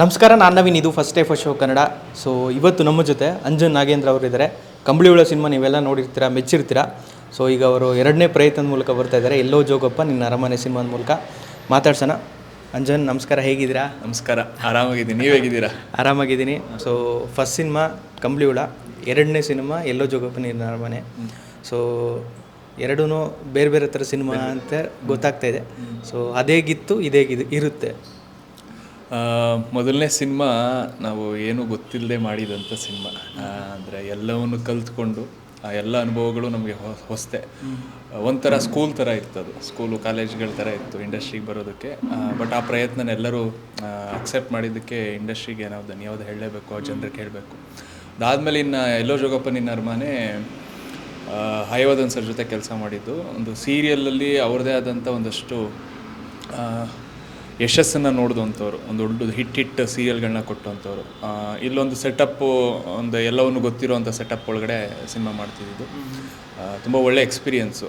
ನಮಸ್ಕಾರ ನಾನು ನವೀನ್. ಇದು first day first show Kannada. So ಇವತ್ತು ನಮ್ಮ ಜೊತೆ ಅಂಜನ್ ನಾಗೇಂದ್ರ ಅವರು ಇದ್ದಾರೆ ಕಂಬಳಿ ಹುಳ ಸಿನಿಮಾ ನೀವೆಲ್ಲ ನೋಡಿರ್ತೀರಾ ಮೆಚ್ಚಿರ್ತೀರಾ? ಸೊ ಈಗ ಅವರು ಎರಡನೇ ಪ್ರಯತ್ನದ ಮೂಲಕ ಬರ್ತಾ ಇದ್ದಾರೆ ಎಲ್ಲೋ ಜೋಗಪ್ಪ ನಿನ್ನ ಅರಮನೆ ಸಿನಿಮಾದ ಮೂಲಕ ಮಾತಾಡ್ಸೋಣ. ಅಂಜನ್ ನಮಸ್ಕಾರ. ಹೇಗಿದ್ದೀರಾ? ನಮಸ್ಕಾರ. ಆರಾಮಾಗಿದ್ದೀನಿ. ನೀವು ಹೇಗಿದ್ದೀರಾ? ಆರಾಮಾಗಿದ್ದೀನಿ. ಸೊ ಫಸ್ಟ್ ಸಿನಿಮಾ ಕಂಬಳಿ ಹುಳ ಎರಡನೇ ಸಿನಿಮಾ ಎಲ್ಲೋ ಜೋಗಪ್ಪ ನಿನ್ನ ಅರಮನೆ. ಸೊ ಎರಡೂ ಬೇರೆ ಬೇರೆ ಥರ ಸಿನಿಮಾ ಅಂತ ಗೊತ್ತಾಗ್ತಾ ಇದೆ. ಸೊ ಅದೇಗಿತ್ತು ಇದೇಗಿದು ಇರುತ್ತೆ. ಮೊದಲನೇ ಸಿನಿಮಾ ನಾವು ಏನು ಗೊತ್ತಿಲ್ಲದೆ ಮಾಡಿದಂಥ ಸಿನಿಮಾ. ಅಂದರೆ ಎಲ್ಲವನ್ನು ಕಲ್ತ್ಕೊಂಡು ಆ ಎಲ್ಲ ಅನುಭವಗಳು ನಮಗೆ ಹೊಸತೆ. ಒಂಥರ ಸ್ಕೂಲ್ ಥರ ಇತ್ತು ಅದು ಸ್ಕೂಲು ಕಾಲೇಜ್ಗಳ ಥರ ಇತ್ತು ಇಂಡಸ್ಟ್ರಿಗೆ ಬರೋದಕ್ಕೆ. ಬಟ್ ಆ ಪ್ರಯತ್ನನ ಎಲ್ಲರೂ ಅಕ್ಸೆಪ್ಟ್ ಮಾಡಿದ್ದಕ್ಕೆ ಇಂಡಸ್ಟ್ರಿಗೆ ನಾವು ಧನ್ಯವಾದ ಹೇಳಲೇಬೇಕು ಆ ಜನರಿಗೆ ಹೇಳಬೇಕು. ಅದಾದಮೇಲೆ ಇನ್ನು ಎಲ್ಲೋ ಜೋಗಪ್ಪ ನಿನ್ನ ಅರಮನೆ ಹಯವದನ್ ಸರ್ ಜೊತೆ ಕೆಲಸ ಮಾಡಿದ್ದು. ಒಂದು ಸೀರಿಯಲಲ್ಲಿ ಅವ್ರದ್ದೇ ಆದಂಥ ಒಂದಷ್ಟು ಯಶಸ್ಸನ್ನು ನೋಡಿದಂಥವ್ರು, ಒಂದು ದೊಡ್ಡ ಹಿಟ್ ಹಿಟ್ ಸೀರಿಯಲ್ಗಳನ್ನ ಕೊಟ್ಟಂಥವ್ರು ಇಲ್ಲೊಂದು ಸೆಟಪ್ಪು ಒಂದು ಎಲ್ಲವನ್ನು ಗೊತ್ತಿರೋವಂಥ ಸೆಟಪ್ ಒಳಗಡೆ ಸಿನಿಮಾ ಮಾಡ್ತಿದ್ದು ತುಂಬ ಒಳ್ಳೆ ಎಕ್ಸ್ಪೀರಿಯೆನ್ಸು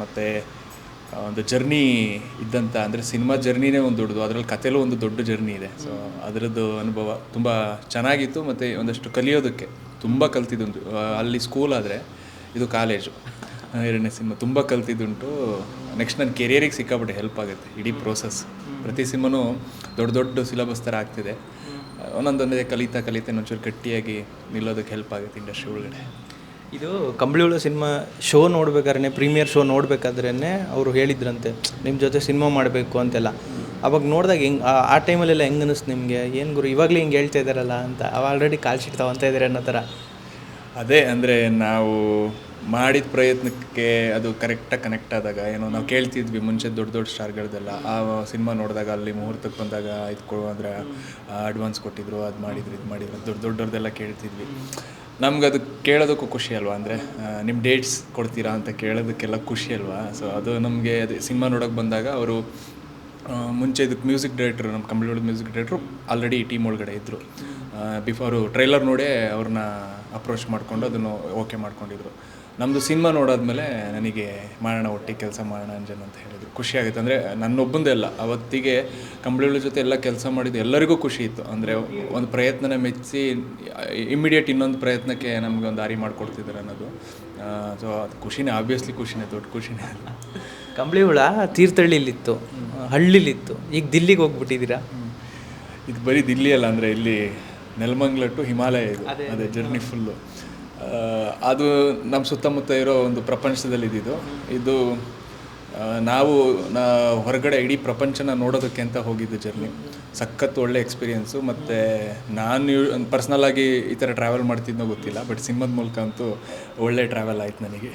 ಮತ್ತು ಒಂದು ಜರ್ನಿ ಇದ್ದಂಥ, ಅಂದರೆ ಸಿನಿಮಾ ಜರ್ನಿನೇ ಒಂದು ದೊಡ್ಡದು. ಅದರಲ್ಲಿ ಕಥೆಲೂ ಒಂದು ದೊಡ್ಡ ಜರ್ನಿ ಇದೆ. ಸೊ ಅದರದ್ದು ಅನುಭವ ತುಂಬ ಚೆನ್ನಾಗಿತ್ತು. ಮತ್ತು ಒಂದಷ್ಟು ಕಲಿಯೋದಕ್ಕೆ ತುಂಬ ಕಲ್ತಿದ್ದೊಂದು ಅಲ್ಲಿ ಸ್ಕೂಲ್ ಆದರೆ ಇದು ಕಾಲೇಜು ಎರಡನೇ ಸಿನಿಮಾ ತುಂಬ ಕಲ್ತಿದ್ದುಂಟು. ನೆಕ್ಸ್ಟ್ ನನ್ನ ಕೆರಿಯರಿಗೆ ಸಿಕ್ಕಾಪಟ್ಟೆ ಹೆಲ್ಪ್ ಆಗುತ್ತೆ ಇಡೀ ಪ್ರೋಸೆಸ್ ಪ್ರತಿ ಸಿನಿಮಾನೂ ದೊಡ್ಡ ದೊಡ್ಡ ಸಿಲಬಸ್ ಥರ ಆಗ್ತಿದೆ. ಒಂದೊಂದೊಂದೇ ಕಲಿತಾ ಕಲಿತಾ ಇನ್ನೊಂಚೂರು ಗಟ್ಟಿಯಾಗಿ ನಿಲ್ಲೋದಕ್ಕೆ ಹೆಲ್ಪ್ ಆಗುತ್ತೆ ಇಂಡಸ್ಟ್ರಿ ಒಳಗಡೆ. ಇದು ಕಂಬಳಿ ಹುಳ ಸಿನಿಮಾ ಶೋ ನೋಡ್ಬೇಕಾದ್ರೆ ಪ್ರೀಮಿಯರ್ ಶೋ ನೋಡ್ಬೇಕಾದ್ರೇ ಅವರು ಹೇಳಿದ್ರಂತೆ ನಿಮ್ಮ ಜೊತೆ ಸಿನಿಮಾ ಮಾಡಬೇಕು ಅಂತೆಲ್ಲ. ಅವಾಗ ನೋಡಿದಾಗ ಹೆಂಗೆ ಆ ಟೈಮಲ್ಲೆಲ್ಲ ಹೆಂಗೆ ಅನಿಸ್ತು ನಿಮಗೆ? ಏನು ಗುರು ಇವಾಗಲೇ ಹಿಂಗೆ ಹೇಳ್ತಾ ಇದ್ದಾರಲ್ಲ ಅಂತ ಆಲ್ರೆಡಿ ಕಾಲ್ ಶೀಟ್ ತಗೊತಾ ಇದ್ದಾರೆ ಅನ್ನೋ ಥರ ಅದೇ ಅಂದರೆ ನಾವು ಮಾಡಿದ ಪ್ರಯತ್ನಕ್ಕೆ ಅದು ಕರೆಕ್ಟಾಗಿ ಕನೆಕ್ಟ್ ಆದಾಗ, ಏನೋ ನಾವು ಕೇಳ್ತಿದ್ವಿ ಮುಂಚೆ ದೊಡ್ಡ ದೊಡ್ಡ ಸ್ಟಾರ್ಗಳದೆಲ್ಲ. ಆ ಸಿನಿಮಾ ನೋಡಿದಾಗ ಅಲ್ಲಿ ಮುಹೂರ್ತಕ್ಕೆ ಬಂದಾಗ ಇದು ಕೊಡೋ ಅಂದರೆ ಅಡ್ವಾನ್ಸ್ ಕೊಟ್ಟಿದ್ರು, ಅದು ಮಾಡಿದ್ರು, ಇದು ಮಾಡಿದ್ರು, ದೊಡ್ಡ ದೊಡ್ಡವ್ರದ್ದೆಲ್ಲ ಕೇಳ್ತಿದ್ವಿ. ನಮ್ಗೆ ಅದು ಕೇಳೋದಕ್ಕೂ ಖುಷಿ ಅಲ್ವಾ ಅಂದರೆ ನಿಮ್ಮ ಡೇಟ್ಸ್ ಕೊಡ್ತೀರಾ ಅಂತ ಕೇಳೋದಕ್ಕೆಲ್ಲ ಖುಷಿ ಅಲ್ವಾ? ಸೊ ಅದು ನಮಗೆ ಅದೇ ಸಿನಿಮಾ ನೋಡೋಕೆ ಬಂದಾಗ ಅವರು ಮುಂಚೆ ಇದಕ್ಕೆ ಮ್ಯೂಸಿಕ್ ಡೈರೆಕ್ಟ್ರು ನಮ್ಮ ಕಂಬಳಿ ಮ್ಯೂಸಿಕ್ ಡೈರೆಕ್ಟ್ರು ಆಲ್ರೆಡಿ ಟೀಮ್ ಒಳಗಡೆ ಇದ್ದರು ಬಿಫೋರು ಟ್ರೈಲರ್ ನೋಡೇ ಅವ್ರನ್ನ ಅಪ್ರೋಚ್ ಮಾಡಿಕೊಂಡು ಅದನ್ನು ಓಕೆ ಮಾಡ್ಕೊಂಡಿದ್ರು. ನಮ್ಮದು ಸಿನಿಮಾ ನೋಡಾದ್ಮೇಲೆ ನನಗೆ ಮಾಡೋಣ ಒಟ್ಟಿಗೆ ಕೆಲಸ ಮಾಡೋಣ ಅಂಜನ್ ಅಂತ ಹೇಳಿದ್ರು. ಖುಷಿ ಆಗುತ್ತೆ. ಅಂದರೆ ನನ್ನೊಬ್ಬಂದೇ ಅಲ್ಲ ಅವತ್ತಿಗೆ ಕಂಬಳಿಗಳ ಜೊತೆ ಎಲ್ಲ ಕೆಲಸ ಮಾಡಿದ್ದು ಎಲ್ಲರಿಗೂ ಖುಷಿ ಇತ್ತು. ಅಂದರೆ ಒಂದು ಪ್ರಯತ್ನನ ಮೆಚ್ಚಿ ಇಮ್ಮಿಡಿಯೇಟ್ ಇನ್ನೊಂದು ಪ್ರಯತ್ನಕ್ಕೆ ನಮಗೆ ಒಂದು ದಾರಿ ಮಾಡಿಕೊಡ್ತಿದ್ದಾರೆ ಅನ್ನೋದು. ಸೊ ಅದು ಖುಷಿನೇ ಆಬ್ವಿಯಸ್ಲಿ ಖುಷಿನೇ ದೊಡ್ಡ ಖುಷಿನೇ ಅಲ್ಲ. ಕಂಬಳಿ ಹುಳ ತೀರ್ಥಹಳ್ಳಿಲಿತ್ತು ಹಳ್ಳಿಲಿತ್ತು. ಈಗ ದಿಲ್ಲಿಗೆ ಹೋಗ್ಬಿಟ್ಟಿದ್ದೀರಾ? ಇದು ಬರೀ ದಿಲ್ಲಿ ಅಲ್ಲ ಅಂದರೆ ಇಲ್ಲಿ ನೆಲಮಂಗ್ಲ ಟು ಹಿಮಾಲಯ ಇದು. ಅದೇ ಜರ್ನಿ ಫುಲ್ಲು ಅದು ನಮ್ಮ ಸುತ್ತಮುತ್ತ ಇರೋ ಒಂದು ಪ್ರಪಂಚದಲ್ಲಿ ಇದ್ದಿದ್ದು. ಇದು ನಾವು ಹೊರಗಡೆ ಇಡೀ ಪ್ರಪಂಚನ ನೋಡೋದಕ್ಕೆ ಅಂತ ಹೋಗಿದ್ದು ಜರ್ನಿ. ಸಖತ್ ಒಳ್ಳೆ ಎಕ್ಸ್ಪೀರಿಯೆನ್ಸು ಮತ್ತು ನಾನು ಪರ್ಸ್ನಲ್ ಆಗಿ ಈ ಥರ ಟ್ರಾವೆಲ್ ಮಾಡ್ತಿದ್ನೋ ಗೊತ್ತಿಲ್ಲ, ಬಟ್ ಸಿನಿಮಾದ ಮೂಲಕ ಅಂತೂ ಒಳ್ಳೆ ಟ್ರಾವೆಲ್ ಆಯ್ತು ನನಗೆ.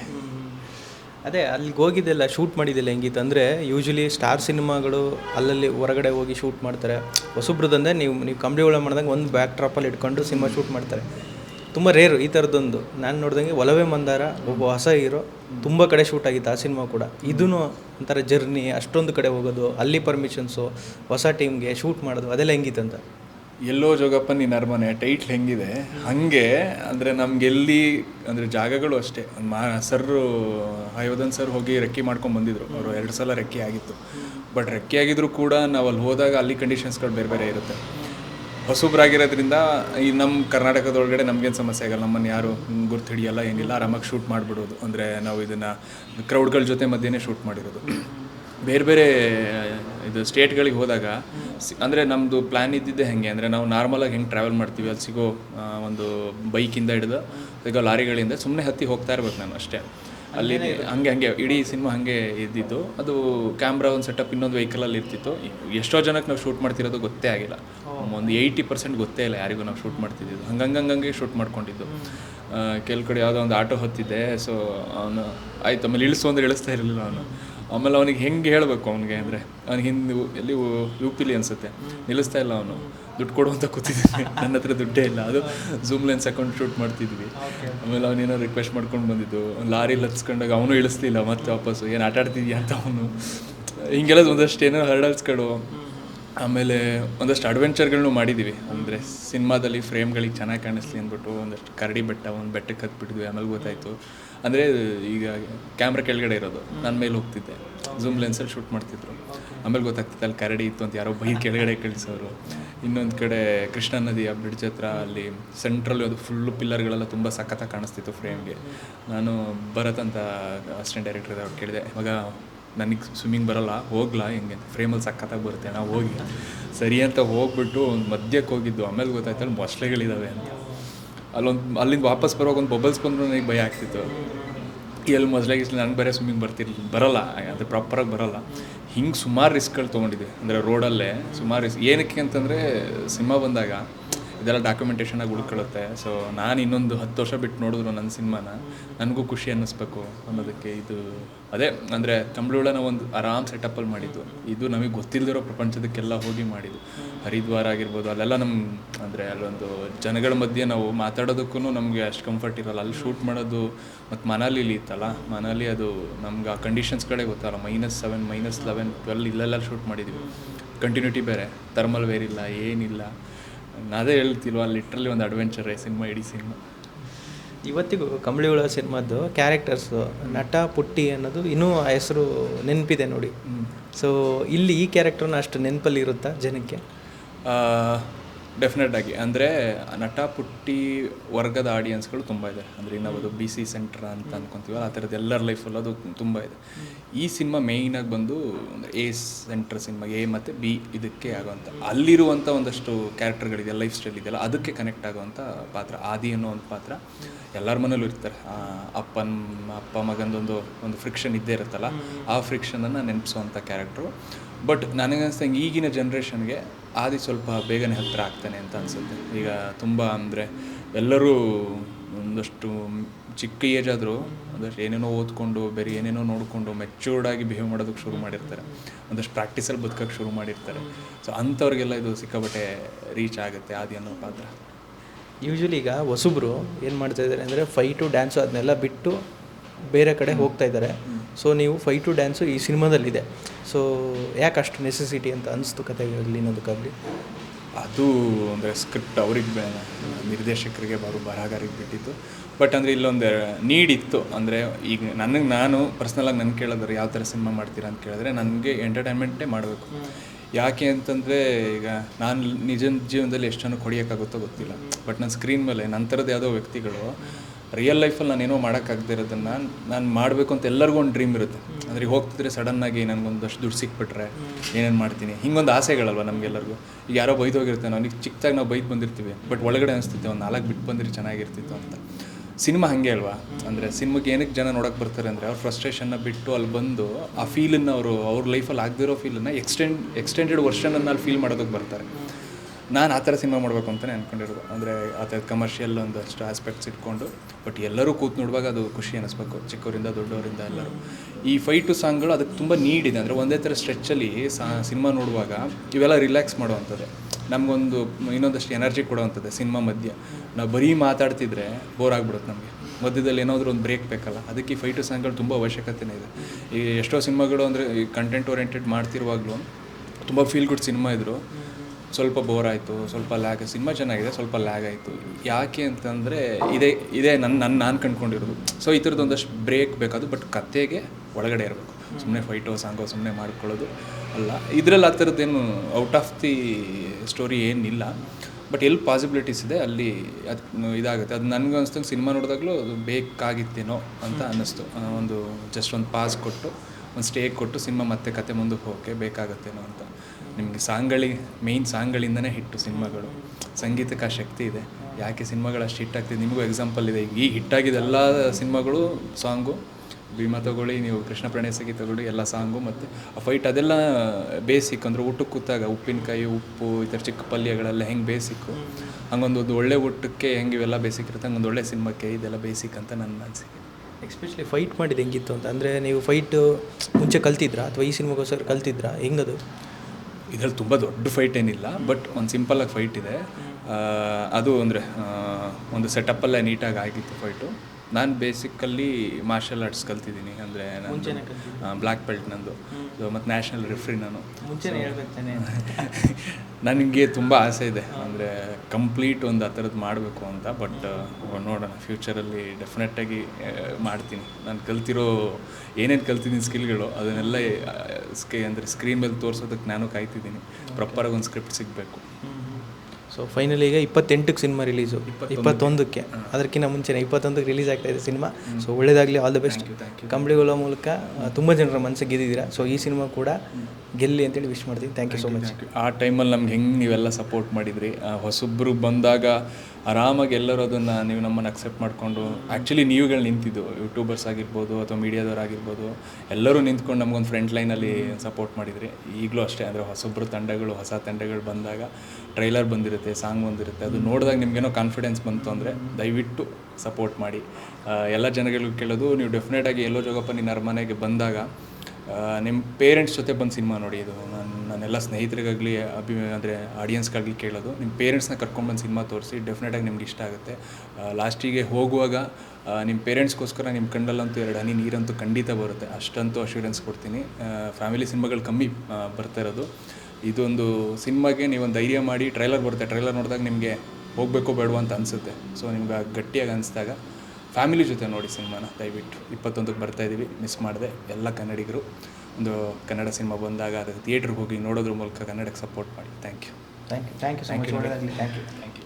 ಅದೇ, ಅಲ್ಲಿಗೆ ಹೋಗಿದ್ದೆಲ್ಲ, ಶೂಟ್ ಮಾಡಿದ್ದಿಲ್ಲ ಹೆಂಗಿತ್ತು ಅಂದರೆ ಯೂಶ್ವಲಿ ಸ್ಟಾರ್ ಸಿನಿಮಾಗಳು ಅಲ್ಲಲ್ಲಿ ಹೊರಗಡೆ ಹೋಗಿ ಶೂಟ್ ಮಾಡ್ತಾರೆ. ಹೊಸಬ್ರದಂದರೆ ನೀವು ನೀವು ಕಂಬಳಿ ಮಾಡಿದಾಗ ಒಂದು ಬ್ಯಾಕ್ ಟ್ರಾಪಲ್ಲಿ ಇಟ್ಕೊಂಡು ಸಿನಿಮಾ ಶೂಟ್ ಮಾಡ್ತಾರೆ. ತುಂಬ ರೇರು ಈ ಥರದ್ದೊಂದು. ನಾನು ನೋಡ್ದಂಗೆ ಒಲವೇ ಮಂದಾರ ಒಬ್ಬ ಹೊಸ ಹೀರೋ ತುಂಬ ಕಡೆ ಶೂಟ್ ಆಗಿತ್ತು ಆ ಸಿನಿಮಾ ಕೂಡ. ಇದೂ ಒಂಥರ ಜರ್ನಿ ಅಷ್ಟೊಂದು ಕಡೆ ಹೋಗೋದು ಅಲ್ಲಿ ಪರ್ಮಿಷನ್ಸು ಹೊಸ ಟೀಮ್ಗೆ ಶೂಟ್ ಮಾಡೋದು ಅದೆಲ್ಲ ಹೆಂಗಿತ್ತಂತ ಎಲ್ಲೋ ಜೋಗಪ್ಪ ನೀನು ಅರಮನೆ ಟೈಟ್ಲ್ ಹೆಂಗಿದೆ? ಹಾಗೆ ಅಂದರೆ ನಮ್ಗೆ ಎಲ್ಲಿ ಅಂದರೆ ಜಾಗಗಳು ಅಷ್ಟೇ. ಮಾ ಸರ್ರು ಹಯೋಧನ್ ಸರ್ ಹೋಗಿ ರೆಕ್ಕಿ ಮಾಡ್ಕೊಂಡು ಬಂದಿದ್ರು. ಅವರು ಎರಡು ಸಲ ರೆಕ್ಕಿ ಆಗಿತ್ತು. ಬಟ್ ರೆಕ್ಕಿ ಆಗಿದ್ರು ಕೂಡ ನಾವು ಅಲ್ಲಿ ಹೋದಾಗ ಅಲ್ಲಿ ಕಂಡೀಷನ್ಸ್ಗಳು ಬೇರೆ ಬೇರೆ ಇರುತ್ತೆ. ಹೊಸಬ್ರಾಗಿರೋದ್ರಿಂದ ಈ ನಮ್ಮ ಕರ್ನಾಟಕದೊಳಗಡೆ ನಮಗೇನು ಸಮಸ್ಯೆ ಆಗಲ್ಲ ನಮ್ಮನ್ನು ಯಾರು ಗುರ್ತು ಹಿಡಿಯಲ್ಲ ಏನಿಲ್ಲ, ಆರಾಮಾಗಿ ಶೂಟ್ ಮಾಡಿಬಿಡೋದು. ಅಂದರೆ ನಾವು ಇದನ್ನು ಕ್ರೌಡ್ಗಳ ಜೊತೆ ಮಧ್ಯೆನೇ ಶೂಟ್ ಮಾಡಿರೋದು. ಬೇರೆ ಬೇರೆ, ಇದು ಸ್ಟೇಟ್ಗಳಿಗೆ ಹೋದಾಗ ಅಂದರೆ ನಮ್ಮದು ಪ್ಲ್ಯಾನ್ ಇದ್ದಿದ್ದೆ ಹೆಂಗೆ, ಅಂದರೆ ನಾವು ನಾರ್ಮಲಾಗಿ ಹೆಂಗೆ ಟ್ರಾವೆಲ್ ಮಾಡ್ತೀವಿ, ಅಲ್ಲಿ ಸಿಗೋ ಒಂದು ಬೈಕಿಂದ ಹಿಡಿದು, ಸಿಗೋ ಲಾರಿಗಳಿಂದ ಸುಮ್ಮನೆ ಹತ್ತಿ ಹೋಗ್ತಾ ಇರ್ಬೇಕು ನಾನು ಅಷ್ಟೇ. ಅಲ್ಲಿ ಹಂಗೆ ಹಂಗೆ ಇಡೀ ಸಿನಿಮಾ ಹಾಗೆ ಇದ್ದಿದ್ದು. ಅದು ಕ್ಯಾಮ್ರಾ ಒಂದು ಸೆಟಪ್ ಇನ್ನೊಂದು ವೆಹಿಕಲಲ್ಲಿ ಇರ್ತಿತ್ತು. ಎಷ್ಟೋ ಜನಕ್ಕೆ ನಾವು ಶೂಟ್ ಮಾಡ್ತಿರೋದು ಗೊತ್ತೇ ಆಗಿಲ್ಲ. ಒಂದು ಏಯ್ಟಿ ಪರ್ಸೆಂಟ್ ಗೊತ್ತೇ ಇಲ್ಲ ಯಾರಿಗೂ ನಾವು ಶೂಟ್ ಮಾಡ್ತಿದ್ದು ಹಂಗಂಗೆ ಹಂಗಂಗೆ ಶೂಟ್ ಮಾಡ್ಕೊಂಡಿದ್ದು ಕೆಲವು ಕಡೆ ಯಾವುದೋ ಒಂದು ಆಟೋ ಹೊತ್ತಿದ್ದೆ. ಸೊ ಅವನು ಆಯ್ತು ಆಮೇಲೆ ಇಳಿಸು ಅಂದ್ರೆ ಇಳಿಸ್ತಾ ಇರಲಿಲ್ಲ ಅವನು. ಆಮೇಲೆ ಅವನಿಗೆ ಹೆಂಗೆ ಹೇಳಬೇಕು ಅವನಿಗೆ ಅಂದರೆ? ಅವ್ನಿಗೆ ಹಿಂದೆ ಎಲ್ಲಿ ಯು ಪಿಲಿ ಅನಿಸುತ್ತೆ. ನಿಲ್ಲಿಸ್ತಾ ಇಲ್ಲ ಅವನು. ದುಡ್ಡು ಕೊಡು ಅಂತ ಕೂತಿದ್ದೀನಿ. ನನ್ನ ಹತ್ರ ದುಡ್ಡೇ ಇಲ್ಲ. ಅದು ಝೂಮ್ ಲೆನ್ಸ್ ಹಾಕೊಂಡು ಶೂಟ್ ಮಾಡ್ತಿದ್ವಿ. ಆಮೇಲೆ ಅವನೇನೋ ರಿಕ್ವೆಸ್ಟ್ ಮಾಡ್ಕೊಂಡು ಬಂದಿದ್ದು. ಲಾರಿ ಲಾರಿಲಿ ಹತ್ಸ್ಕೊಂಡಾಗ ಅವನು ಇಳಿಸ್ಲಿಲ್ಲ ಮತ್ತೆ ವಾಪಸ್ಸು. ಏನು ಆಟಾಡ್ತಿದ್ಯಾ ಅಂತ ಅವನು. ಹಿಂಗೆಲ್ಲ ಒಂದಷ್ಟು ಏನೋ ಹರ್ಡಲ್ಸ್ಗಳು ಆಮೇಲೆ ಒಂದಷ್ಟು ಅಡ್ವೆಂಚರ್ಗಳನ್ನೂ ಮಾಡಿದ್ದೀವಿ ಅಂದರೆ ಸಿನಿಮಾದಲ್ಲಿ ಫ್ರೇಮ್ಗಳಿಗೆ ಚೆನ್ನಾಗಿ ಕಾಣಿಸ್ಲಿ ಅಂದ್ಬಿಟ್ಟು ಒಂದಷ್ಟು ಕರಡಿ ಬೆಟ್ಟ, ಒಂದು ಬೆಟ್ಟಕ್ಕೆ ಹತ್ಬಿಟ್ಟಿದ್ವಿ ಆಮೇಲೆ ಗೊತ್ತಾಯಿತು. ಅಂದರೆ ಈಗ ಕ್ಯಾಮ್ರಾ ಕೆಳಗಡೆ ಇರೋದು ನನ್ನ ಮೇಲೆ ಹೋಗ್ತಿದ್ದೆ. ಝೂಮ್ ಲೆನ್ಸಲ್ಲಿ ಶೂಟ್ ಮಾಡ್ತಿದ್ರು. ಆಮೇಲೆ ಗೊತ್ತಾಗ್ತಿತ್ತು ಅಲ್ಲಿ ಕರಡಿ ಇತ್ತು ಅಂತ ಯಾರೋ ಬೈ ಕೆಳಗಡೆ ಕಳಿಸೋರು. ಇನ್ನೊಂದು ಕಡೆ ಕೃಷ್ಣಾ ನದಿಯ ಬ್ರಿಡ್ಜ್ ಹತ್ರ ಅಲ್ಲಿ ಸೆಂಟ್ರಲ್ಲಿ ಅದು ಫುಲ್ಲು ಪಿಲ್ಲರ್ಗಳೆಲ್ಲ ತುಂಬ ಸಖತ್ತಾಗಿ ಕಾಣಿಸ್ತಿತ್ತು ಫ್ರೇಮ್ಗೆ ನಾನು ಭರತ್ ಅಂತ ಅಸಿಸ್ಟೆಂಟ್ ಡೈರೆಕ್ಟರ್ ಅವ್ರು ಕೇಳಿದೆ ಇವಾಗ ನನಗೆ ಸ್ವಿಮ್ಮಿಂಗ್ ಬರಲ್ಲ, ಹೋಗ್ಲಾ ಹೆಂಗೆ? ಫ್ರೇಮಲ್ಲಿ ಸಕ್ಕತ್ತಾಗಿ ಬರುತ್ತೆ, ನಾವು ಹೋಗಿ. ಸರಿ ಅಂತ ಹೋಗ್ಬಿಟ್ಟು ಒಂದು ಮಧ್ಯಕ್ಕೆ ಹೋಗಿದ್ದು. ಆಮೇಲೆ ಗೊತ್ತಾಯ್ತು ಅಲ್ಲಿ ಮೊಸಳೆಗಳಿದ್ದಾವೆ ಅಂತ. ಅಲ್ಲೊಂದು, ಅಲ್ಲಿಂದ ವಾಪಸ್ ಬರೋವಾಗ ಒಂದು ಬಬಲ್ಸ್ ಬಂದರೂ ನನಗೆ ಭಯ ಆಗ್ತಿತ್ತು. ಎಲ್ಲಿ ಮೊಸಳೆಗೆ ನನಗೆ ಬೇರೆ ಸ್ವಿಮ್ಮಿಂಗ್ ಬರ್ತಿರ್ಲಿಲ್ಲ ಬರಲ್ಲ, ಅದು ಪ್ರಾಪರಾಗಿ ಬರಲ್ಲ. ಹಿಂಗೆ ಸುಮಾರು ರಿಸ್ಕ್ಗಳು ತೊಗೊಂಡಿದ್ದೆ. ಅಂದರೆ ರೋಡಲ್ಲೇ ಸುಮಾರು ರಿಸ್ಕ್ ಏನಕ್ಕೆ ಅಂತಂದರೆ, ಸಿಂಹ ಬಂದಾಗ ಇದೆಲ್ಲ ಡಾಕ್ಯುಮೆಂಟೇಷನಾಗಿ ಉಳ್ಕೊಳ್ಳುತ್ತೆ. ಸೊ ನಾನು ಇನ್ನೊಂದು ಹತ್ತು ವರ್ಷ ಬಿಟ್ಟು ನೋಡಿದ್ರು ನನ್ನ ಸಿನಿಮಾನ, ನನಗೂ ಖುಷಿ ಅನ್ನಿಸ್ಬೇಕು ಅನ್ನೋದಕ್ಕೆ ಇದು ಅದೇ, ಅಂದರೆ ಕಂಬಳೂಳನ ಒಂದು ಆರಾಮ್ ಸೆಟಪ್ಪಲ್ಲಿ ಮಾಡಿದ್ದು. ಇದು ನಮಗೆ ಗೊತ್ತಿಲ್ಲದಿರೋ ಪ್ರಪಂಚದಕ್ಕೆಲ್ಲ ಹೋಗಿ ಮಾಡಿದ್ದು. ಹರಿದ್ವಾರ ಆಗಿರ್ಬೋದು, ಅಲ್ಲೆಲ್ಲ ನಮ್ಮ ಅಂದರೆ ಅಲ್ಲೊಂದು ಜನಗಳ ಮಧ್ಯೆ ನಾವು ಮಾತಾಡೋದಕ್ಕೂ ನಮಗೆ ಅಷ್ಟು ಕಂಫರ್ಟ್ ಇರೋಲ್ಲ. ಅಲ್ಲಿ ಶೂಟ್ ಮಾಡೋದು ಮತ್ತು ಮನಾಲಿಲಿ ಇತ್ತಲ್ಲ, ಮನಾಲಿ ಅದು ನಮ್ಗೆ ಆ ಕಂಡೀಷನ್ಸ್ಗಳೇ ಗೊತ್ತಲ್ಲ. Minus seven minus eleven twelve ಇಲ್ಲೆಲ್ಲ ಶೂಟ್ ಮಾಡಿದ್ವಿ. ಕಂಟಿನ್ಯೂಟಿ ಬೇರೆ ಥರ್ಮಲ್ ವೇರ್ ಇಲ್ಲ, ಏನಿಲ್ಲ. ಅದೇ ಹೇಳ್ತಿಲ್ವ ಲಿಟ್ರಲಿ ಒಂದು ಅಡ್ವೆಂಚರ್ ಸಿನಿಮಾ ಇಡೀ ಸಿನಿಮಾ. ಇವತ್ತಿಗೂ ಕಂಬಳಿ ಹುಳ ಸಿನಿಮಾದ್ದು ಕ್ಯಾರೆಕ್ಟರ್ಸು ನಟ ಪುಟ್ಟಿ ಅನ್ನೋದು ಇನ್ನೂ ಆ ಹೆಸರು ನೆನಪಿದೆ ನೋಡಿ. ಸೊ ಇಲ್ಲಿ ಈ ಕ್ಯಾರೆಕ್ಟರ್ನ ಅಷ್ಟು ನೆನಪಲ್ಲಿ ಇರುತ್ತಾ ಜನಕ್ಕೆ? ಡೆಫಿನೆಟ್ ಆಗಿ. ಅಂದರೆ ನಟ ಪುಟ್ಟಿ ವರ್ಗದ ಆಡಿಯನ್ಸ್ಗಳು ತುಂಬ ಇದೆ. ಅಂದರೆ ಇನ್ನೊಂದು ಅದು ಬಿ ಸಿ ಸೆಂಟ್ರ್ ಅಂತ ಅನ್ಕೊಂತೀವಿ ಆ ಥರದ್ದು ಎಲ್ಲರ ಲೈಫಲ್ಲೂ ಅದು ತುಂಬ ಇದೆ. ಈ ಸಿನಿಮಾ ಮೇಯ್ನಾಗಿ ಬಂದು ಎ ಸೆಂಟ್ರ್ ಸಿನಿಮಾ ಎ ಮತ್ತು ಬಿ ಇದಕ್ಕೆ ಆಗೋವಂಥ ಅಲ್ಲಿರುವಂಥ ಒಂದಷ್ಟು ಕ್ಯಾರೆಕ್ಟರ್ಗಳಿದೆ ಲೈಫ್ ಸ್ಟೈಲ್ ಇದೆಯಲ್ಲ, ಅದಕ್ಕೆ ಕನೆಕ್ಟ್ ಆಗುವಂಥ ಪಾತ್ರ. ಆದಿ ಅನ್ನೋ ಒಂದು ಪಾತ್ರ. ಎಲ್ಲರ ಮನೇಲೂ ಇರ್ತಾರೆ. ಅಪ್ಪನ, ಅಪ್ಪ ಮಗಂದೊಂದು, ಒಂದು ಫ್ರಿಕ್ಷನ್ ಇದ್ದೇ ಇರುತ್ತಲ್ಲ, ಆ ಫ್ರಿಕ್ಷನನ್ನು ನೆನಪಿಸುವಂಥ ಕ್ಯಾರೆಕ್ಟ್ರು ಬಟ್ ನನಗನ್ಸ್ದಂಗೆ ಈಗಿನ ಜನ್ರೇಷನ್ಗೆ ಆದಿ ಸ್ವಲ್ಪ ಬೇಗನೆ ಹತ್ತಿರ ಆಗ್ತಾನೆ ಅಂತ ಅನಿಸುತ್ತೆ. ಈಗ ತುಂಬ ಅಂದರೆ ಎಲ್ಲರೂ ಒಂದಷ್ಟು ಚಿಕ್ಕ ಏಜ್ ಆದರೂ ಒಂದಷ್ಟು ಏನೇನೋ ಓದ್ಕೊಂಡು ಬೇರೆ ಏನೇನೋ ನೋಡಿಕೊಂಡು ಮೆಚ್ಯೂರ್ಡಾಗಿ ಬಿಹೇವ್ ಮಾಡೋದಕ್ಕೆ ಶುರು ಮಾಡಿರ್ತಾರೆ. ಒಂದಷ್ಟು ಪ್ರಾಕ್ಟೀಸಲ್ಲಿ ಬದುಕೋಕ್ಕೆ ಶುರು ಮಾಡಿರ್ತಾರೆ. ಸೊ ಅಂಥವ್ರಿಗೆಲ್ಲ ಇದು ಸಿಕ್ಕಾಬಟ್ಟೆ ರೀಚ್ ಆಗುತ್ತೆ ಆದಿ ಅನ್ನೋ ಪಾತ್ರ. ಯೂಶ್ವಲಿ ಈಗ ಹೊಸಬ್ರು ಏನು ಮಾಡ್ತಾ ಇದ್ದಾರೆ ಅಂದರೆ ಫೈಟು ಡ್ಯಾನ್ಸು ಅದನ್ನೆಲ್ಲ ಬಿಟ್ಟು ಬೇರೆ ಕಡೆ ಹೋಗ್ತಾ ಇದ್ದಾರೆ ಸೊ ನೀವು ಫೈಟು ಡ್ಯಾನ್ಸು ಈ ಸಿನಿಮಾದಲ್ಲಿದೆ. ಸೊ ಯಾಕೆ ಅಷ್ಟು ನೆಸೆಸಿಟಿ ಅಂತ ಅನಿಸ್ತು ಕತೆಗಾಗಲಿ ಅನ್ನೋದಕ್ಕಾಗಲಿ? ಅದು ಅಂದರೆ ಸ್ಕ್ರಿಪ್ಟ್ ಅವ್ರಿಗೆ ಬೇ ನಿರ್ದೇಶಕರಿಗೆ ಬರೋ ಬರಹಗಾರಿಗೆ ಬಿಟ್ಟಿತ್ತು. ಬಟ್ ಅಂದರೆ ಇಲ್ಲೊಂದು ನೀಡ್ ಇತ್ತು. ಅಂದರೆ ಈಗ ನನಗೆ ನಾನು ಪರ್ಸ್ನಲಾಗಿ ನನ್ಗೆ ಕೇಳಿದ್ರೆ ಯಾವ ಥರ ಸಿನಿಮಾ ಮಾಡ್ತೀರಾ ಅಂತ ಕೇಳಿದ್ರೆ ನನಗೆ ಎಂಟರ್ಟೈನ್ಮೆಂಟೇ ಮಾಡಬೇಕು. ಯಾಕೆ ಅಂತಂದರೆ ಈಗ ನಾನು ನಿಜ ಜೀವನದಲ್ಲಿ ಎಷ್ಟನ್ನು ಕೊಡಿಯೋಕ್ಕಾಗುತ್ತೋ ಗೊತ್ತಿಲ್ಲ. ಬಟ್ ನನ್ನ ಸ್ಕ್ರೀನ್ ಮೇಲೆ ನನ್ನ ಥರದ್ದು ಯಾವುದೋ ವ್ಯಕ್ತಿಗಳು ರಿಯಲ್ ಲೈಫಲ್ಲಿ ನಾನೇನೋ ಮಾಡೋಕ್ಕಾಗದೇ ಇರೋದನ್ನು ನಾನು ಮಾಡಬೇಕು ಅಂತ ಎಲ್ಲರಿಗೂ ಒಂದು ಡ್ರೀಮ್ ಇರುತ್ತೆ. ಅಂದರೆ ಈಗ ಹೋಗ್ತಿದ್ರೆ ಸಡನ್ನಾಗಿ ನನಗೊಂದಷ್ಟು ದುಡ್ಡು ಸಿಕ್ಬಿಟ್ರೆ ಏನೇನು ಮಾಡ್ತೀನಿ? ಹಿಂಗೊಂದು ಆಸೆಗಳಲ್ವ ನಮಗೆಲ್ಲರಿಗೂ? ಈಗ ಯಾರೋ ಬೈದು ಹೋಗಿರ್ತಾನೆ, ಅವ್ನಿಗೆ ಚಿಕ್ಕದಾಗಿ ನಾವು ಬೈದು ಬಂದಿರ್ತೀವಿ ಬಟ್ ಒಳಗಡೆ ಅನಿಸ್ತಿತ್ತು, ಒಂದು ನಾಲ್ಕು ಬಿಟ್ಟು ಬಂದಿರಿ ಚೆನ್ನಾಗಿರ್ತಿತ್ತು ಅಂತ. ಸಿನಿಮಾ ಹಾಗೆ ಅಲ್ವಾ? ಅಂದರೆ ಸಿನಿಮಾಗೆ ಏನಕ್ಕೆ ಜನ ನೋಡೋಕೆ ಬರ್ತಾರೆ ಅಂದರೆ ಅವ್ರ ಫ್ರಸ್ಟ್ರೇಷನ್ನ ಬಿಟ್ಟು ಅಲ್ಲಿ ಬಂದು ಆ ಫೀಲನ್ನು ಅವರು ಅವ್ರ ಲೈಫಲ್ಲಿ ಆಗದಿರೋ ಫೀಲನ್ನು ಎಕ್ಸ್ಟೆಂಡ್ ಎಕ್ಸ್ಟೆಂಡೆಡ್ ವರ್ಷನನ್ನು ಅಲ್ಲಿ ಫೀಲ್ ಮಾಡೋದಕ್ಕೆ ಬರ್ತಾರೆ. ನಾನು ಆ ಥರ ಸಿನಿಮಾ ಮಾಡಬೇಕು ಅಂತಲೇ ಅಂದ್ಕೊಂಡಿರೋದು ಅಂದರೆ ಆ ಥರದ ಕಮರ್ಷಿಯಲ್ ಒಂದಷ್ಟು ಆಸ್ಪೆಕ್ಟ್ಸ್ ಇಟ್ಕೊಂಡು ಬಟ್ ಎಲ್ಲರೂ ಕೂತು ನೋಡುವಾಗ ಅದು ಖುಷಿ ಅನ್ನಿಸ್ಬೇಕು ಚಿಕ್ಕವರಿಂದ ದೊಡ್ಡವರಿಂದ ಎಲ್ಲರೂ. ಈ ಫೈಟು ಸಾಂಗ್ಗಳು ಅದಕ್ಕೆ ತುಂಬ ನೀಡ್ ಇದೆ. ಅಂದರೆ ಒಂದೇ ಥರ ಸ್ಟ್ರೆಚ್ಚಲ್ಲಿ ಸಾ, ಸಿನಿಮಾ ನೋಡುವಾಗ ಇವೆಲ್ಲ ರಿಲ್ಯಾಕ್ಸ್ ಮಾಡುವಂಥದ್ದು. ನಮಗೊಂದು ಇನ್ನೊಂದಷ್ಟು ಎನರ್ಜಿ ಕೊಡುವಂಥದ್ದು ಸಿನಿಮಾ ಮಧ್ಯ. ನಾವು ಬರೀ ಮಾತಾಡ್ತಿದ್ರೆ ಬೋರ್ ಆಗಿಬಿಡುತ್ತೆ ನಮಗೆ. ಮಧ್ಯದಲ್ಲಿ ಏನಾದರೂ ಒಂದು ಬ್ರೇಕ್ ಬೇಕಲ್ಲ. ಅದಕ್ಕೆ ಈ ಫೈಟು ಸಾಂಗ್ಗಳು ತುಂಬ ಅವಶ್ಯಕತೆನೇ ಇದೆ. ಈ ಎಷ್ಟೋ ಸಿನಿಮಾಗಳು ಅಂದರೆ ಈ ಕಂಟೆಂಟ್ ಓರಿಯೆಂಟೆಡ್ ಮಾಡ್ತಿರುವಾಗಲೂ ತುಂಬ ಫೀಲ್ ಗುಡ್ ಸಿನಿಮಾ ಇದ್ದರು ಸ್ವಲ್ಪ ಬೋರ್ ಆಯಿತು ಸ್ವಲ್ಪ ಲ್ಯಾಗ್ ಸಿನಿಮಾ ಚೆನ್ನಾಗಿದೆ ಸ್ವಲ್ಪ ಲ್ಯಾಗ್ ಆಯಿತು. ಯಾಕೆ ಅಂತಂದರೆ ಇದೇ ಇದೇ ನನ್ನ ನನ್ನ ನಾನು ಕಂಡ್ಕೊಂಡಿರೋದು. ಸೊ ಈ ಥರದ್ದು ಒಂದಷ್ಟು ಬ್ರೇಕ್ ಬೇಕಾದ್ರು ಬಟ್ ಕತೆಗೆ ಒಳಗಡೆ ಇರಬೇಕು. ಸುಮ್ಮನೆ ಫೈಟೋ ಸಾಂಗೋ ಸುಮ್ಮನೆ ಮಾಡ್ಕೊಳ್ಳೋದು ಅಲ್ಲ. ಇದರಲ್ಲಿ ಆ ಥರದ್ದೇನು ಔಟ್ ಆಫ್ ದಿ ಸ್ಟೋರಿ ಏನಿಲ್ಲ. ಬಟ್ ಎಲ್ಲಿ ಪಾಸಿಬಿಲಿಟೀಸ್ ಇದೆ ಅಲ್ಲಿ ಅದು ಇದಾಗುತ್ತೆ. ಅದು ನನಗೆ ಅನ್ನಿಸ್ತಂಗೆ ಸಿನಿಮಾ ನೋಡಿದಾಗಲೂ ಅದು ಬೇಕಾಗಿತ್ತೇನೋ ಅಂತ ಅನ್ನಿಸ್ತು. ಒಂದು ಜಸ್ಟ್ ಒಂದು ಪಾಸ್ ಕೊಟ್ಟು ಒಂದು ಸ್ಟೇ ಕೊಟ್ಟು ಸಿನಿಮಾ ಮತ್ತೆ ಕತೆ ಮುಂದಕ್ಕೆ ಹೋಗೋಕ್ಕೆ ಬೇಕಾಗತ್ತೇನೋ ಅಂತ. ನಿಮಗೆ ಸಾಂಗ್ಗಳಿಗೆ ಮೇಯ್ನ್ ಸಾಂಗ್ಗಳಿಂದನೇ ಹಿಟ್ಟು ಸಿನಿಮಾಗಳು. ಸಂಗೀತಕ್ಕೆ ಆ ಶಕ್ತಿ ಇದೆ. ಯಾಕೆ ಸಿನಿಮಾಗಳು ಅಷ್ಟು ಹಿಟ್ ಆಗ್ತಿದೆ? ನಿಮಗೂ ಎಕ್ಸಾಂಪಲ್ ಇದೆ. ಈ ಹಿಟ್ಟಾಗಿದ್ದ ಎಲ್ಲ ಸಿನಿಮಾಗಳು, ಸಾಂಗು, ಭೀಮಾ ತಗೊಳ್ಳಿ, ನೀವು ಕೃಷ್ಣ ಪ್ರಣಯಸಗಿ ತಗೊಳ್ಳಿ, ಎಲ್ಲ ಸಾಂಗು ಮತ್ತು ಆ ಫೈಟ್ ಅದೆಲ್ಲ ಬೇಸಿಕ್ ಅಂದರೆ ಊಟಕ್ಕೆ ಕೂತಾಗ ಉಪ್ಪಿನಕಾಯಿ, ಉಪ್ಪು, ಈ ಥರ ಚಿಕ್ಕ ಪಲ್ಯಗಳೆಲ್ಲ ಹೆಂಗೆ ಬೇಸಿಕ್ಕು ಹಂಗೊಂದು ಒಂದು ಒಳ್ಳೆ ಊಟಕ್ಕೆ ಹೆಂಗೆ ಇವೆಲ್ಲ ಬೇಸಿಕ್ ಇರುತ್ತೆ, ಹಂಗೊಂದು ಒಳ್ಳೆ ಸಿನಿಮಾಕ್ಕೆ ಇದೆಲ್ಲ ಬೇಸಿಕ್ ಅಂತ ನನ್ನ ಅನಿಸಿಕೆ. ಎಕ್ಸ್ಪೆಷಲಿ ಫೈಟ್ ಮಾಡಿದ್ದು ಹೆಂಗಿತ್ತು ಅಂತ? ಅಂದರೆ ನೀವು ಫೈಟು ಮುಂಚೆ ಕಲ್ತಿದ್ರಾ? ಅಥವಾ ಈ ಸಿನಿಮಾಗೋಸ್ಕರ ಕಲ್ತಿದ್ರಾ? ಹೆಂಗದು? ಇದರಲ್ಲಿ ತುಂಬ ದೊಡ್ಡ ಫೈಟ್ ಏನಿಲ್ಲ ಬಟ್ ಒಂದು ಸಿಂಪಲ್ಲಾಗಿ ಫೈಟ್ ಇದೆ. ಅದು ಅಂದರೆ ಒಂದು ಸೆಟಪ್ಪಲ್ಲೇ ನೀಟಾಗಿ ಆಗಿತ್ತು ಫೈಟು ನಾನು ಬೇಸಿಕಲ್ಲಿ ಮಾರ್ಷಲ್ ಆರ್ಟ್ಸ್ ಕಲ್ತಿದ್ದೀನಿ. ಅಂದರೆ ಮುಂಚೆನೇ ಬ್ಲ್ಯಾಕ್ ಬೆಲ್ಟ್ ನಂದು. ಸೊ ಮತ್ತು ನ್ಯಾಷನಲ್ ರೆಫ್ರಿ ನಾನು. ನನಗೆ ತುಂಬ ಆಸೆ ಇದೆ. ಅಂದರೆ ಕಂಪ್ಲೀಟ್ ಒಂದು ಆ ಥರದ್ದು ಮಾಡಬೇಕು ಅಂತ. ಬಟ್ ನೋಡೋಣ. ಫ್ಯೂಚರಲ್ಲಿ ಡೆಫಿನೆಟ್ಟಾಗಿ ಮಾಡ್ತೀನಿ. ನಾನು ಕಲ್ತಿರೋ ಏನೇನು ಕಲ್ತಿದ್ದೀನಿ ಸ್ಕಿಲ್ಗಳು ಅದನ್ನೆಲ್ಲ ಸ್ಕೇ ಅಂದರೆ ಸ್ಕ್ರೀನ್ ಮೇಲೆ ತೋರಿಸೋದಕ್ಕೆ ನಾನು ಕಾಯ್ತಿದ್ದೀನಿ. ಪ್ರಾಪರಾಗಿ ಒಂದು ಸ್ಕ್ರಿಪ್ಟ್ ಸಿಗಬೇಕು. ಸೊ ಫೈನಲಿ ಈಗ ಇಪ್ಪತ್ತೆಂಟಕ್ಕೆ ಸಿನಿಮಾ ರಿಲೀಸು ಇಪ್ಪತ್ತೊಂದಕ್ಕೆ. ಅದಕ್ಕಿಂತ ಮುಂಚೆನೇ ಇಪ್ಪತ್ತೊಂದಕ್ಕೆ ರಿಲೀಸ್ ಆಗ್ತಾ ಇದೆ ಸಿನಿಮಾ ಸೊ ಒಳ್ಳೇದಾಗಲಿ ಆಲ್ ದ ಬೆಸ್ಟ್ ಕಂಬಳಿಗಳ ಮೂಲಕ ತುಂಬ ಜನರ ಮನಸ್ಸಿಗೆ ಗೆದ್ದಿದ್ದೀರಾ? ಸೊ ಈ ಸಿನಿಮಾ ಕೂಡ ಗೆಲ್ಲಿ ಅಂತೇಳಿ ವಿಶ್ ಮಾಡ್ತೀನಿ. ಥ್ಯಾಂಕ್ ಯು ಸೊ ಮಚ್ ಆ ಟೈಮಲ್ಲಿ ನಮ್ಗೆ ಹೆಂಗೆ ನೀವೆಲ್ಲ ಸಪೋರ್ಟ್ ಮಾಡಿದ್ರಿ? ಹೊಸೊಬ್ಬರು ಬಂದಾಗ ಆರಾಮಾಗಿ ಎಲ್ಲರೂ ಅದನ್ನು ನೀವು ನಮ್ಮನ್ನು ಅಕ್ಸೆಪ್ಟ್ ಮಾಡಿಕೊಂಡು ಆ್ಯಕ್ಚುಲಿ ನೀವುಗಳು ನಿಂತಿದ್ದು ಯೂಟ್ಯೂಬರ್ಸ್ ಆಗಿರ್ಬೋದು ಅಥವಾ ಮೀಡಿಯಾದವರಾಗಿರ್ಬೋದು ಎಲ್ಲರೂ ನಿಂತ್ಕೊಂಡು ನಮಗೊಂದು ಫ್ರಂಟ್ ಲೈನಲ್ಲಿ ಸಪೋರ್ಟ್ ಮಾಡಿದ್ರಿ. ಈಗಲೂ ಅಷ್ಟೇ ಅಂದರೆ ಹೊಸೊಬ್ಬರು ತಂಡಗಳು ಹೊಸ ತಂಡಗಳು ಬಂದಾಗ ಟ್ರೈಲರ್ ಬಂದಿರುತ್ತೆ ಸಾಂಗ್ ಬಂದಿರುತ್ತೆ. ಅದು ನೋಡಿದಾಗ ನಿಮಗೇನೋ ಕಾನ್ಫಿಡೆನ್ಸ್ ಬಂತು ಅಂದರೆ ದಯವಿಟ್ಟು ಸಪೋರ್ಟ್ ಮಾಡಿ. ಎಲ್ಲ ಜನಗಳಿಗೂ ಕೇಳೋದು ನೀವು ಡೆಫಿನೆಟಾಗಿ ಎಲ್ಲೋ ಜೋಗಪ್ಪ ನಿನ್ನ ಅರಮನೆಗೆ ಬಂದಾಗ ನಿಮ್ಮ ಪೇರೆಂಟ್ಸ್ ಜೊತೆ ಬಂದು ಸಿನಿಮಾ ನೋಡಿ ಇದು. ನಾನು, ನನ್ನೆಲ್ಲ ಸ್ನೇಹಿತರಿಗಾಗಲಿ, ಅಭಿ, ಅಂದರೆ ಆಡಿಯನ್ಸ್ಗಾಗಲಿ ಕೇಳೋದು. ನಿಮ್ಮ ಪೇರೆಂಟ್ಸ್ನ ಕರ್ಕೊಂಡ್ಬಂದು ಸಿನಿಮಾ ತೋರಿಸಿ ಡೆಫಿನೆಟಾಗಿ ನಿಮ್ಗೆ ಇಷ್ಟ ಆಗುತ್ತೆ. ಲಾಸ್ಟಿಗೆ ಹೋಗುವಾಗ ನಿಮ್ಮ ಪೇರೆಂಟ್ಸ್ಗೋಸ್ಕರ ನಿಮ್ಮ ಕಣ್ಣಲ್ಲಂತೂ ಎರಡು ಹನಿ ನೀರಂತೂ ಖಂಡಿತ ಬರುತ್ತೆ. ಅಷ್ಟಂತೂ ಅಶ್ಯೂರೆನ್ಸ್ ಕೊಡ್ತೀನಿ. ಫ್ಯಾಮಿಲಿ ಸಿನಿಮಾಗಳು ಕಮ್ಮಿ ಬರ್ತಾ ಇರೋದು. ಇದೊಂದು ಸಿನಿಮಾಗೆ ನೀವೊಂದು ಧೈರ್ಯ ಮಾಡಿ ಟ್ರೈಲರ್ ಬರುತ್ತೆ. ಟ್ರೈಲರ್ ನೋಡಿದಾಗ ನಿಮಗೆ ಹೋಗಬೇಕೋ ಬೇಡವೋ ಅಂತ ಅನಿಸುತ್ತೆ. ಸೊ ನಿಮ್ಗೆ ಗಟ್ಟಿಯಾಗಿ ಅನಿಸಿದಾಗ ಫ್ಯಾಮಿಲಿ ಜೊತೆ ನೋಡಿ ಸಿನಿಮಾನ. ದಯವಿಟ್ಟು ಇಪ್ಪತ್ತೊಂದಕ್ಕೆ ಬರ್ತಾ ಇದ್ದೀವಿ ಮಿಸ್ ಮಾಡಿದೆ. ಎಲ್ಲ ಕನ್ನಡಿಗರು. ಒಂದು ಕನ್ನಡ ಸಿನಿಮಾ ಬಂದಾಗ ಅದಕ್ಕೆ ಥಿಯೇಟ್ರಿಗೆ ಹೋಗಿ ನೋಡೋದ್ರ ಮೂಲಕ ಕನ್ನಡಕ್ಕೆ ಸಪೋರ್ಟ್ ಮಾಡಿ. Thank you thank you thank you so much ಒಳ್ಳೇದಾಗಲಿ. Thank you thank you